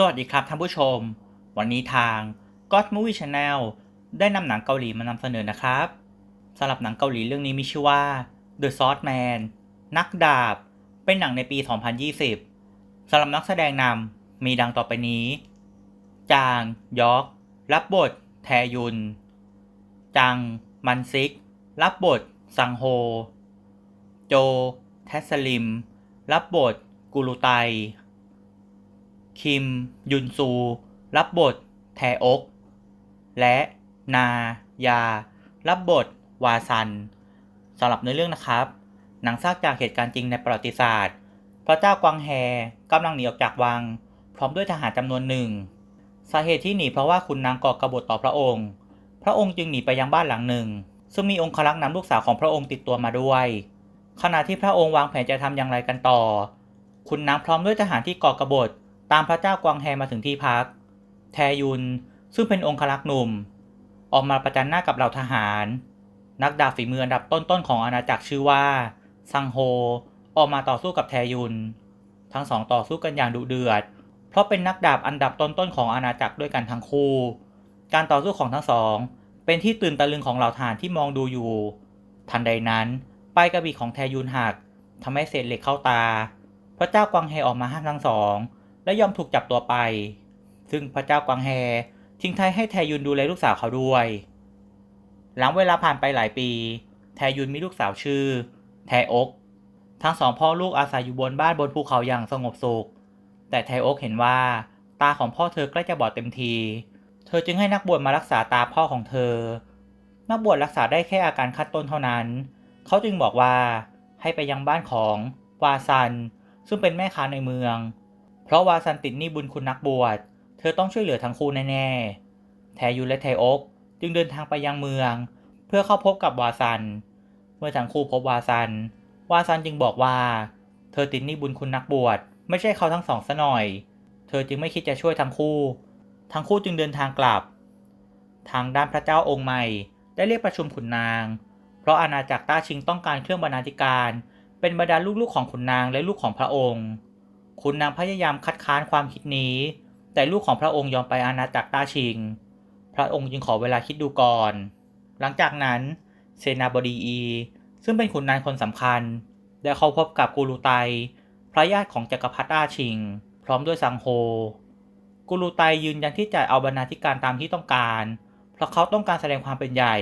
สวัสดีครับท่านผู้ชม วันนี้ทาง God Movie Channel ได้นำหนังเกาหลีมานำเสนอนะครับสำหรับหนังเกาหลีเรื่องนี้มีชื่อว่า The Swordman นักดาบ เป็นหนังในปี 2020สำหรับนักแสดงนำมีดังต่อไปนี้ จางยอก รับบท แทยุน จัง มันซิก รับบท ซังโฮ โจ แทสลิม รับบท กุลุไต คิม ยุนซู รับบท แทอก และนายา รับบท วาซันสำหรับเนื้อเรื่องนะครับ หนังสร้างจากเหตุการณ์จริงในประวัติศาสตร์ พระเจ้ากวางแฮกำลังหนีออกจากวัง พร้อมด้วยทหารจำนวนหนึ่ง สาเหตุที่หนีเพราะว่าคุณนางก่อกบฏต่อพระองค์ พระองค์จึงหนีไปยังบ้านหลังหนึ่ง ซึ่งมีองครักษ์นำลูกสาวของพระองค์ติดตัวมาด้วย ขณะที่พระองค์วางแผนจะทำอย่างไรกันต่อ คุณนางพร้อมด้วยทหารที่ก่อกบฏ ตามพระเจ้ากวางแฮมาถึงที่พัก แทยุนซึ่งเป็นองครักษ์หนุ่ม ออกมาประจันหน้ากับเหล่าทหาร นักดาบฝีมืออันดับต้นๆของอาณาจักรชื่อว่า ซังโฮ ออกมาต่อสู้กับแทยุน ทั้งสองต่อสู้กันอย่างดุเดือด เพราะเป็นนักดาบอันดับต้นๆของอาณาจักรด้วยกันทั้งคู่ การต่อสู้ของทั้งสอง เป็นที่ตื่นตะลึงของเหล่าทหารที่มองดูอยู่ ทันใดนั้นปลายกระบี่ของแทยุนหักทำให้เศษเหล็กเข้าตา พระเจ้ากวางแฮออกมาห้ามทั้งสอง และยอมถูกจับตัวไป ซึ่งพระเจ้ากวางแฮทิ้งไทยให้แทยุนดูแลลูกสาวเขาด้วย หลังเวลาผ่านไปหลายปี แทยุนมีลูกสาวชื่อ แทอก ทั้งสองพ่อลูกอาศัยอยู่บนบ้านบนภูเขาอย่างสงบสุข แต่แทอกเห็นว่าตาของพ่อเธอใกล้จะบอดเต็มที เธอจึงให้นักบวชมารักษาตาพ่อของเธอ นักบวชรักษาได้แค่อาการขั้นต้นเท่านั้น เขาจึงบอกว่าให้ไปยังบ้านของวาซัน ซึ่งเป็นแม่ค้าในเมือง เพราะวาซันติดหนี้บุญคุณนักบวช เธอต้องช่วยเหลือทั้งคู่แน่ๆ แทยุและไทอกจึงเดินทางไปยังเมือง เพื่อเข้าพบกับวาซัน เมื่อทั้งคู่พบวาซัน วาซันจึงบอกว่า เธอติดหนี้บุญคุณนักบวช ไม่ใช่เขาทั้งสองซะหน่อย เธอจึงไม่คิดจะช่วยทั้งคู่ ทั้งคู่จึงเดินทางกลับ ทางด้านพระเจ้าองค์ใหม่ได้เรียกประชุมขุนนาง เพราะอาณาจักรต้าชิงต้องการเครื่องบรรณาธิการ เป็นบรรดาลูกๆของขุนนางและลูกของพระองค์ ขุนนางพยายามคัดค้านความคิดนี้ แต่ลูกของพระองค์ยอมไปอาณาจักรต้าชิง พระองค์จึงขอเวลาคิดดูก่อน หลังจากนั้นเซนาบดีอี ซึ่งเป็นขุนนางคนสำคัญ ได้เข้าพบกับกูรูไต พระญาติของจักรพรรดิต้าชิง พร้อมด้วยซังโฮ กูรูไตยืนยันที่จะเอาบรรณาธิการตามที่ต้องการ เพราะเขาต้องการแสดงความเป็นใหญ่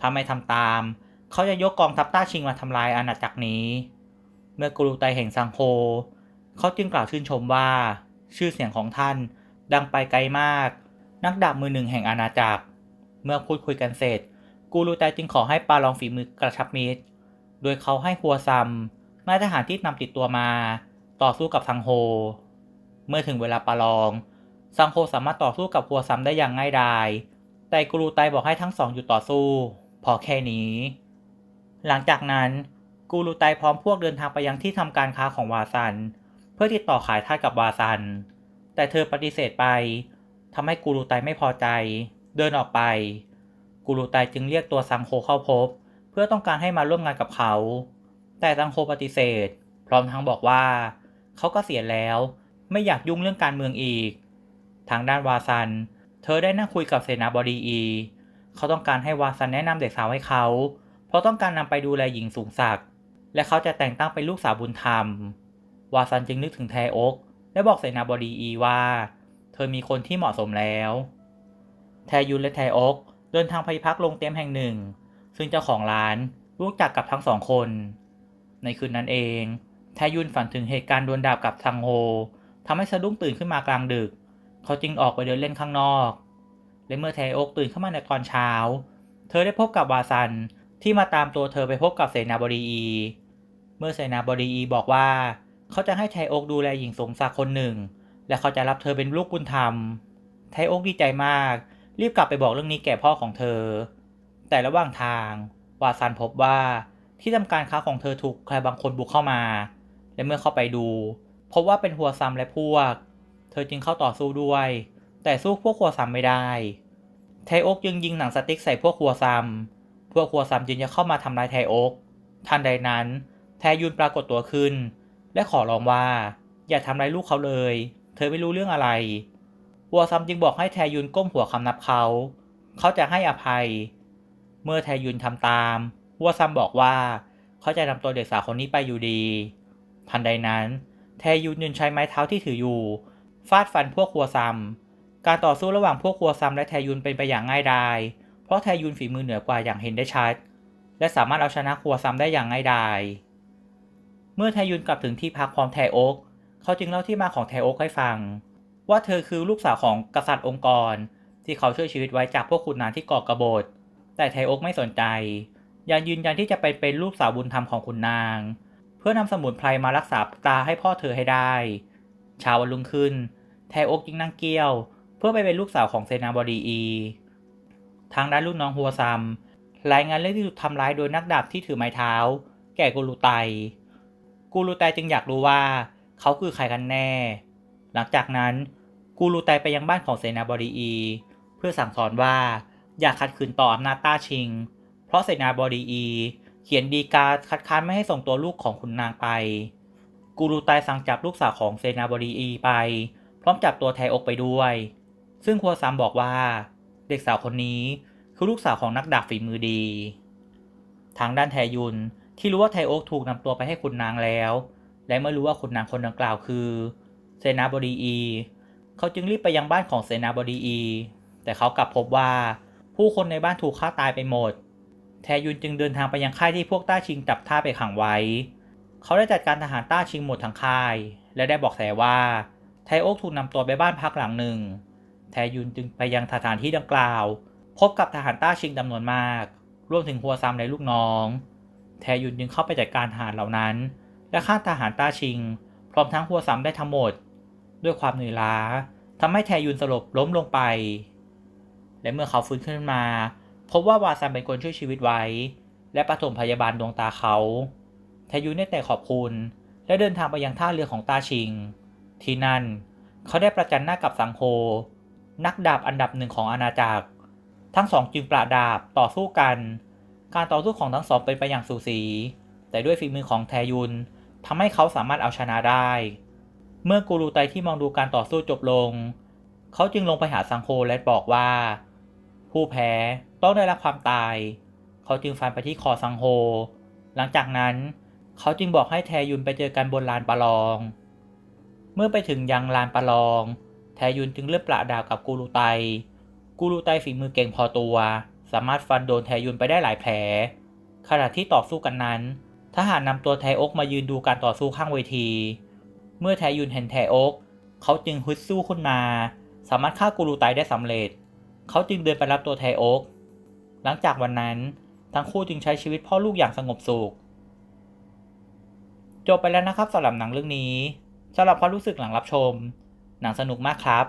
ถ้าไม่ทำตาม เขาจะยกกองทัพต้าชิงมาทำลายอาณาจักรนี้ เมื่อกูรูไตเห็นซังโฮ เขาจึงกล่าวชื่นชมว่า ชื่อเสียงของท่านดังไปไกลมาก นักดาบมือหนึ่งแห่งอาณาจักร เมื่อพูดคุยกันเสร็จ กูรูไตจึงขอให้ปาลองฝีมือกระชับมิตร โดยเขาให้ฮัวซัมนายทหารที่นำติดตัวมา ต่อสู้กับซังโฮ เมื่อถึงเวลาปาลองซังโฮสามารถต่อสู้กับฮัวซัมได้อย่างง่ายดายแต่กูรูไตบอกให้ทั้งสองหยุดต่อสู้ พอแค่นี้ หลังจากนั้นกูรูไตพร้อมพวกเดินทางไปยังที่ทำการค้าของวาซัน เพื่อติดต่อขายทาสกับวาซัน แต่เธอปฏิเสธไปทำให้กูรูไตไม่พอใจ เดินออกไป กูรูไตจึงเรียกตัวซังโฮเข้าพบ เพื่อต้องการให้มาร่วมงานกับเขา แต่ซังโฮปฏิเสธ พร้อมทั้งบอกว่า เขาก็เสียแล้วไม่อยากยุ่งเรื่องการเมืองอีก ทางด้านวาซัน เธอได้นั่งคุยกับเซนาบดีอี เขาต้องการให้วาซันแนะนำเด็กสาวให้เขา เพราะต้องการนำไปดูแลหญิงสูงศักดิ์และเขาจะแต่งตั้งเป็นลูกสาวบุญธรรม วาซันจึงนึกถึงแทโอกและบอกเสนาบดีอีว่า เธอมีคนที่เหมาะสมแล้ว แทยุนและแทโอกเดินทางไปพักโรงเต็มแห่งหนึ่ง ซึ่งเจ้าของร้านรู้จักกับทั้งสองคน ในคืนนั้นเองแทยุนฝันถึงเหตุการณ์ดวลดาบกับซังโฮทำให้สะดุ้งตื่นขึ้นมากลางดึก เขาจึงออกไปเดินเล่นข้างนอก และเมื่อแทโอกตื่นขึ้นมาในตอนเช้า เธอได้พบกับวาซันที่มาตามตัวเธอไปพบกับเสนาบดีอี เมื่อเสนาบดีอีบอกว่า เขาจะให้ไทโอกดูแลหญิงสงศักดิ์คนหนึ่ง และเขาจะรับเธอเป็นลูกบุญธรรม ไทโอกดีใจมาก รีบกลับไปบอกเรื่องนี้แก่พ่อของเธอ แต่ระหว่างทางวาซันพบว่าที่ทำการค้าของเธอถูกใครบางคนบุกเข้ามา และเมื่อเข้าไปดูพบว่าเป็นหัวซัมและพวก เธอจึงเข้าต่อสู้ด้วย แต่สู้พวกหัวซัมไม่ได้ ไทโอกจึงยิงหนังสติ๊กใส่พวกหัวซัมพวกหัวซัมจึงจะเข้ามาทำลายไทโอกทันใดนั้น แทยุนปรากฏตัวขึ้น และขอร้องว่า อย่าทำร้ายลูกเขาเลย เธอไม่รู้เรื่องอะไร วัวซัมจึงบอกให้แทยุนก้มหัวคำนับเขา เขาจะให้อภัย เมื่อแทยุนทำตาม วัวซัมบอกว่า เขาจะนำตัวเด็กสาวคนนี้ไปอยู่ดี ทันใดนั้น แทยุนยืนใช้ไม้เท้าที่ถืออยู่ ฟาดฟันพวกครัวซัม การต่อสู้ระหว่างพวกครัวซัมและแทยุนเป็นไปอย่างง่ายดาย เพราะแทยุนฝีมือเหนือกว่าอย่างเห็นได้ชัด และสามารถเอาชนะครัวซัมได้อย่างง่ายดาย เมื่อแทยุนกลับถึงที่พักพร้อมแทโอกเขาจึงเล่าที่มาของแทโอกให้ฟัง ว่าเธอคือลูกสาวของกษัตริย์องค์กร ที่เขาช่วยชีวิตไว้จากพวกขุนนางที่ก่อกบฏ แต่แทโอกไม่สนใจ ยังยืนยันที่จะไปเป็นลูกสาวบุญธรรมของขุนนาง เพื่อนำสมุนไพรมารักษาตาให้พ่อเธอให้ได้เช้าวันรุ่งขึ้นแทโอกจึงนั่งเกี้ยว เพื่อไปเป็นลูกสาวของเซนาบดีอี ทางด้านลูกน้องฮัวซัมรายงานเรื่องที่ถูกทำร้ายโดยนักดาบที่ถือไม้เท้า แก่กูรูไต กูรูไตจึงอยากรู้ว่า เขาคือใครกันแน่ หลังจากนั้น กูรูไตไปยังบ้านของเซนาบดีอี เพื่อสั่งสอนว่าอย่าขัดขืนต่ออำนาจต้าชิง เพราะเซนาบดีอี เขียนดีกาคัดค้านไม่ให้ส่งตัวลูกของคุณนางไป กูรูไตสั่งจับลูกสาวของเซนาบดีอีไป พร้อมจับตัวไทอกไปด้วย ซึ่งครัวซัมบอกว่า เด็กสาวคนนี้คือลูกสาวของนักดาบฝีมือดี ทางด้านแทยุน ที่รู้ว่าไทโอกถูกนำตัวไปให้คุณนางแล้ว และเมื่อรู้ว่าคุณนางคนดังกล่าวคือเซนาบดีอี เขาจึงรีบไปยังบ้านของเซนาบดีอี แต่เขากลับพบว่าผู้คนในบ้านถูกฆ่าตายไปหมด แทยุนจึงเดินทางไปยังค่ายที่พวกต้าชิงจับท่าไปขังไว้ เขาได้จัดการทหารต้าชิงหมดทั้งค่าย และได้บอกแสว่าไทโอกถูกนำตัวไปบ้านพักหลังหนึ่ง แทยุนจึงไปยังสถานที่ดังกล่าว พบกับทหารต้าชิงจำนวนมาก รวมถึงหัวซัมและลูกน้อง แทยุนจึงเข้าไปจัดการทหารเหล่านั้น และฆ่าทหารต้าชิง พร้อมทั้งหัวซัมได้ทั้งหมด ด้วยความเหนื่อยล้าทำให้แทยุนสลบล้มลงไป และเมื่อเขาฟื้นขึ้นมา พบว่าวาซัมเป็นคนช่วยชีวิตไว้ และปฐมพยาบาลดวงตาเขาแทยุนได้แต่ขอบคุณ และเดินทางไปยังท่าเรือของตาชิง ที่นั่น เขาได้ประจันหน้ากับสังโฮนักดาบอันดับหนึ่งของอาณาจักร ทั้งสองจึงปราดาบต่อสู้กัน การต่อสู้ของทั้งสองเป็นไปอย่างสูสี แต่ด้วยฝีมือของแทยุนทำให้เขาสามารถเอาชนะได้ เมื่อกูรูไตที่มองดูการต่อสู้จบลง เขาจึงลงไปหาสังโฮและบอกว่า ผู้แพ้ต้องได้รับความตาย เขาจึงฟันไปที่คอสังโฮ หลังจากนั้น เขาจึงบอกให้แทยุนไปเจอกันบนลานประลอง เมื่อไปถึงยังลานประลอง แทยุนจึงเลือกประดาวกับกูรูไต กูรูไตฝีมือเก่งพอตัว สามารถฟันโดนแทยุนไปได้หลายแผล ขณะที่ต่อสู้กันนั้น ทหารนำตัวแทอกมายืนดูการต่อสู้ข้างเวที เมื่อแทยุนเห็นแทอกเขาจึงฮึดสู้ขึ้นมา สามารถฆ่ากูรูไตได้สำเร็จ เขาจึงเดินไปรับตัวแทอกหลังจากวันนั้นทั้งคู่จึงใช้ชีวิตพ่อลูกอย่างสงบสุข จบไปแล้วนะครับสำหรับหนังเรื่องนี้สำหรับความรู้สึกหลังรับชม หนังสนุกมากครับ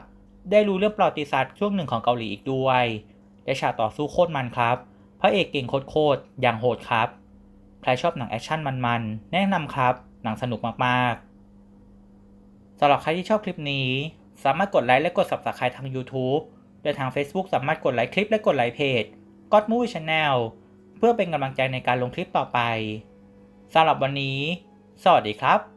ได้รู้เรื่องประวัติศาสตร์ช่วงหนึ่งของเกาหลีอีกด้วย และฉากต่อสู้โคตรมันครับ พระเอกเก่งโคตรๆอย่างโหดครับ ใครชอบหนังแอคชั่นมันๆ แนะนำครับ หนังสนุกมากๆสำหรับใครที่ชอบคลิปนี้ สามารถกดไลค์และกด subscribe ทาง YouTube โดยทาง Facebook สามารถกดไลค์คลิปและกดไลค์เพจ God Movie Channel เพื่อเป็นกำลังใจในการลงคลิปต่อไปสำหรับวันนี้ สวัสดีครับ